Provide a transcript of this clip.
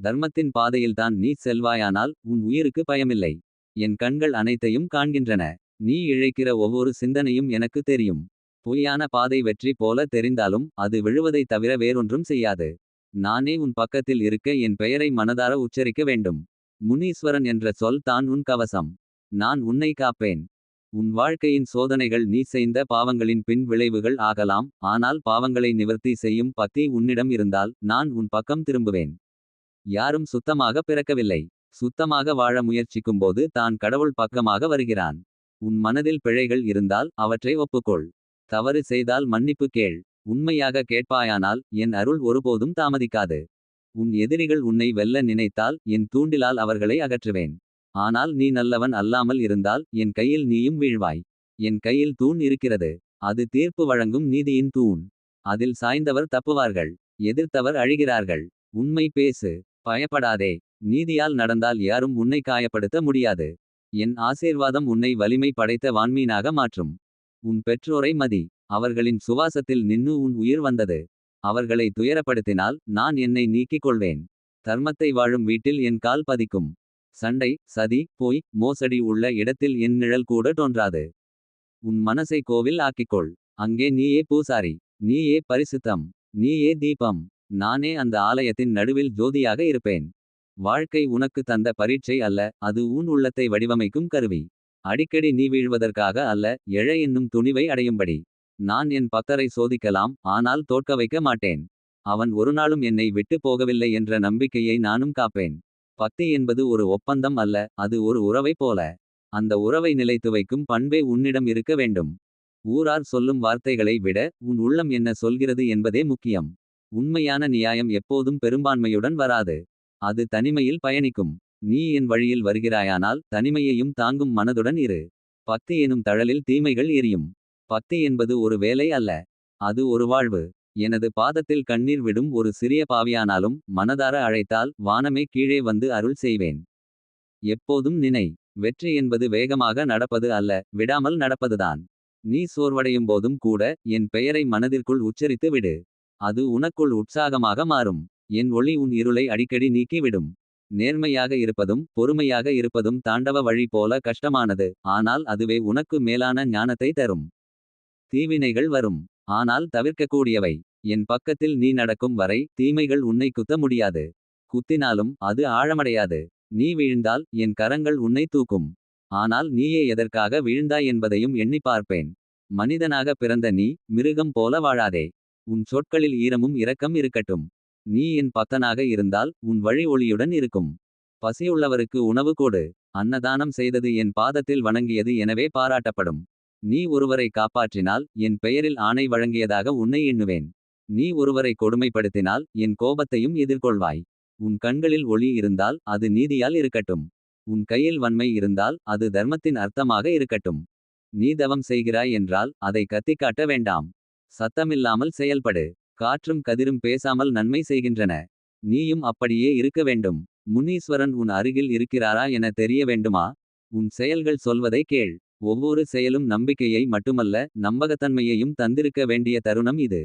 தர்மத்தின் பாதையில்தான் நீ செல்வாயானால் உன் உயிருக்கு பயமில்லை. என் கண்கள் அனைத்தையும் காண்கின்றன. நீ இழைக்கிற ஒவ்வொரு சிந்தனையும் எனக்கு தெரியும். பொய்யான பாதை வெற்றி போல தெரிந்தாலும் அது விழுவதைத் தவிர வேறொன்றும் செய்யாது. நானே உன் பக்கத்தில் இருக்க என் பெயரை மனதார உச்சரிக்க வேண்டும். முனீஸ்வரன் என்ற சொல் தான் உன் கவசம். நான் உன்னை காப்பேன். உன் வாழ்க்கையின் சோதனைகள் நீ செய்த பாவங்களின் பின் விளைவுகள் ஆகலாம். ஆனால் பாவங்களை நிவர்த்தி செய்யும் பக்தி உன்னிடம் இருந்தால். நான் உன் பக்கம் திரும்புவேன். யாரும் சுத்தமாக பிறக்கவில்லை. சுத்தமாக வாழ முயற்சிக்கும்போது தான் கடவுள் பக்கமாக வருகிறான். உன் மனதில் பிழைகள் இருந்தால் அவற்றை ஒப்புக்கொள். தவறு செய்தால் மன்னிப்பு கேள். உண்மையாக கேட்பாயானால் என் அருள் ஒருபோதும் தாமதிக்காது. உன் எதிரிகள் உன்னை வெல்ல நினைத்தால் என் தூண்டிலால் அவர்களை அகற்றுவேன். ஆனால் நீ நல்லவன் அல்லாமல் இருந்தால் என் கையில் நீயும் வீழ்வாய். என் கையில் தூண் இருக்கிறது. அது தீர்ப்பு வழங்கும் நீதியின் தூண். அதில் சாய்ந்தவர் தப்புவார்கள். எதிர்த்தவர் அழிகிறார்கள். உண்மை பேசு. பயப்படாதே. நீதியால் நடந்தால் யாரும் உன்னை காயப்படுத்த முடியாது. என் ஆசீர்வாதம் உன்னை வலிமை படைத்த வான்மீனாக மாற்றும். உன் பெற்றோரை மதி. அவர்களின் சுவாசத்தில் நின்னு உன் உயிர் வந்தது. அவர்களை துயரப்படுத்தினால் நான் என்னை நீக்கிக் கொள்வேன். தர்மத்தை வாழும் வீட்டில் என் கால் பதிக்கும். சண்டை சதி பொய் மோசடி உள்ள இடத்தில் என் நிழல் கூட தோன்றாது. உன் மனசை கோவில் ஆக்கிக்கொள். அங்கே நீயே பூசாரி. நீயே பரிசுத்தம். நீயே தீபம். நானே அந்த ஆலயத்தின் நடுவில் ஜோதியாக இருப்பேன். வாழ்க்கை உனக்கு தந்த பரீட்சை அல்ல அது உன் உள்ளத்தை வடிவமைக்கும் கருவி. அடிக்கடி நீ வீழ்வதற்காக அல்ல எழ என்னும் துணிவை அடையும்படி. நான் என் பக்தரை சோதிக்கலாம் ஆனால் தோற்க வைக்க மாட்டேன். அவன் ஒருநாளும் என்னை விட்டு போகவில்லை என்ற நம்பிக்கையை நானும் காப்பேன். பக்தி என்பது ஒரு ஒப்பந்தம் அல்ல அது ஒரு உறவை போல. அந்த உறவை நிலைத்து வைக்கும் பண்பே உன்னிடம் இருக்க வேண்டும். ஊரார் சொல்லும் வார்த்தைகளை விட உன் உள்ளம் என்ன சொல்கிறது என்பதே முக்கியம். உண்மையான நியாயம் எப்போதும் பெரும்பான்மையுடன் வராது. அது தனிமையில் பயணிக்கும். நீ என் வழியில் வருகிறாயானால் தனிமையையும் தாங்கும் மனதுடன் இரு. பக்தி எனும் தழலில் தீமைகள் எரியும். பக்தி என்பது ஒரு வேலை அல்ல. அது ஒரு வாழ்வு. எனது பாதத்தில் கண்ணீர் விடும் ஒரு சிறிய பாவியானாலும். மனதார அழைத்தால் வானமே கீழே வந்து அருள் செய்வேன். எப்போதும் நினை வெற்றி என்பது வேகமாக நடப்பது அல்ல. விடாமல் நடப்பதுதான். நீ சோர்வடையும் போதும் கூட என் பெயரை மனதிற்குள் உச்சரித்து விடு. அது உனக்குள் உற்சாகமாக மாறும். என் ஒளி உன் இருளை அடிக்கடி நீக்கிவிடும். நேர்மையாக இருப்பதும் பொறுமையாக இருப்பதும் தாண்டவ வழி போல கஷ்டமானது. ஆனால் அதுவே உனக்கு மேலான ஞானத்தை தரும். தீவினைகள் வரும். ஆனால் தவிர்க்கக்கூடியவை. என் பக்கத்தில் நீ நடக்கும் வரை தீமைகள் உன்னை குத்த முடியாது. குத்தினாலும் அது ஆழமடையாது. நீ வீழ்ந்தால் என் கரங்கள் உன்னை தூக்கும். ஆனால் நீயே எதற்காக வீழ்ந்தாய் என்பதையும் எண்ணி பார்ப்பேன். மனிதனாக பிறந்த நீ மிருகம் போல வாழாதே. உன் சொற்களில் ஈரமும் இரக்கம் இருக்கட்டும். நீ என் பத்தனாக இருந்தால் உன் வழி ஒளியுடன் இருக்கும். பசியுள்ளவருக்கு உணவு கொடு. அன்னதானம் செய்தது என் பாதத்தில் வணங்கியது எனவே பாராட்டப்படும். நீ ஒருவரை காப்பாற்றினால் என் பெயரில் ஆணை வழங்கியதாக உன்னை எண்ணுவேன். நீ ஒருவரை கொடுமைப்படுத்தினால் என் கோபத்தையும் எதிர்கொள்வாய். உன் கண்களில் ஒளி இருந்தால் அது நீதியால் இருக்கட்டும். உன் கையில் வன்மை இருந்தால் அது தர்மத்தின் அர்த்தமாக இருக்கட்டும். நீ தவம் செய்கிறாய் என்றால் அதை கத்திக்காட்ட வேண்டாம். சத்தமில்லாமல் செயல்படு. காற்றும் கதிரும் பேசாமல் நன்மை செய்கின்றன. நீயும் அப்படியே இருக்க வேண்டும். முனீஸ்வரன் உன் அருகில் இருக்கிறாரா என தெரிய வேண்டுமா. உன் செயல்கள் சொல்வதை கேள். ஒவ்வொரு செயலும் நம்பிக்கையை மட்டுமல்ல நம்பகத்தன்மையையும் தந்திருக்க வேண்டிய தருணம் இது.